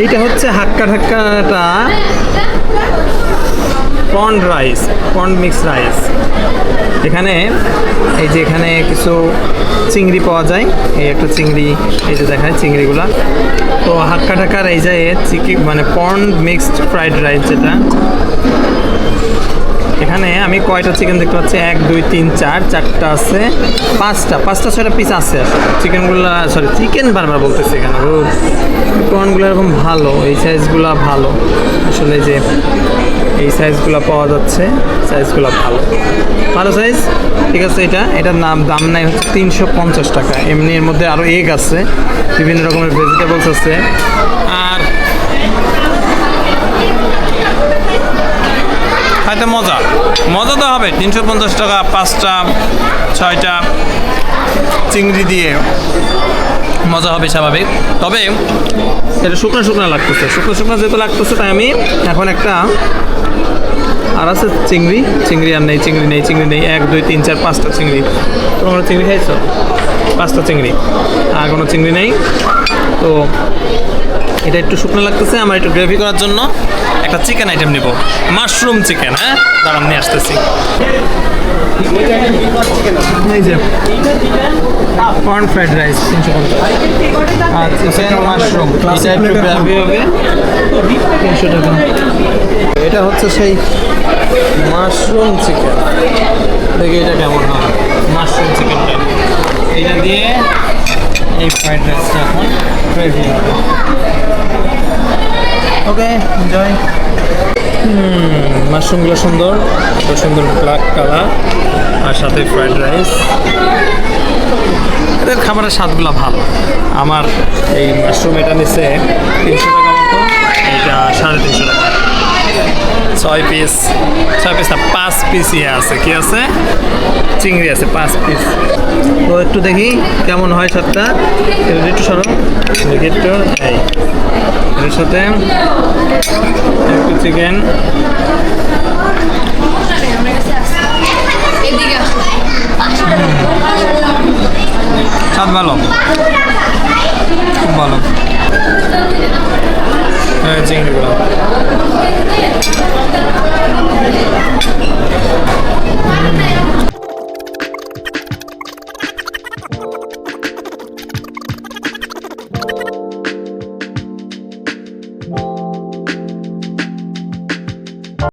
এইটা হচ্ছে হাক্কা ঢাক্কাটা পন্ড রাইস, পন্ড মিক্স রাইস। এখানে এই যে এখানে কিছু চিংড়ি পাওয়া যায়, এই একটা চিংড়ি, এই যে দেখায় চিংড়িগুলা। তো হাক্কা ঢাকার এই যে চিকি মানে পন্ড মিক্সড ফ্রাইড রাইস যেটা। এখানে আমি কয়টা চিকেন দেখতে পাচ্ছি? এক, দুই, তিন, চার, চারটা আছে, পাঁচটা পাঁচটা, ছয়টা পিস আছে। চিকেনগুলো সরি চিকেন বারবার বলতেছি এখানে প্রনগুলো এরকম ভালো, এই সাইজগুলো ভালো। আসলে যে এই সাইজগুলো পাওয়া যাচ্ছে, সাইজগুলো ভালো। ভালো সাইজ? ঠিক আছে, এটা, এটার নাম, দাম নাই হচ্ছে তিনশো পঞ্চাশ টাকা। এমনি এর মধ্যে আরও এগ আছে, বিভিন্ন রকমের ভেজিটেবলস আছে। আর খাইতে মজা। মজা তো হবে, তিনশো পঞ্চাশ টাকা, পাঁচটা, ছয়টা চিংড়ি দিয়ে। মজা হবে স্বাভাবিক। তবে এটা শুকনো শুকনো লাগতেছে। শুকনো শুকনো যেহেতু লাগতেছে, তাই আমি এখন একটা আর আছে চিংড়ি। চিংড়ি আর নেই, চিংড়ি নেই চিংড়ি নেই। এক, দুই, তিন, চার, পাঁচটা চিংড়ি। তোমরা চিংড়ি খাইছো? পাঁচটা চিংড়ি। আর কোনো চিংড়ি নেই। তো এটা একটু শুকনো লাগতেছে, আমার একটু গ্রেভি করার জন্য একটা চিকেন আইটেম নিব। মাশরুম চিকেন হ্যাঁ? দাঁড়ান, নিয়ে আসতেছি। রাইস তিনশো মাশরুম এটা তিনশো টাকা। এটা হচ্ছে সেই মাশরুম চিকেন দেখি এটা কেমন হয়। মাশরুম চিকেনটা এটা দিয়ে এই ফ্রাইড রাইসটা এখন গ্রেভি ওকে এনজয় মাশরুমগুলো সুন্দর খুব সুন্দর ব্ল্যাক কালার আর সাথে ফ্রাইড রাইস এদের খাবারের স্বাদগুলো ভালো। আমার এই মাশরুম এটা নিচে তিনশো টাকা ছয় পিস ছয় পিস না, পাঁচ পিস ইয়ে আছে, কি আছে? চিংড়ি আছে, পাঁচ পিস তো একটু দেখি কেমন হয় সবটা একটু সরো। দেখি একটু, এই। এর সাথে একটু চিকেন স্বাদ ভালো? খুব ভালো। চিংড়িগুলো।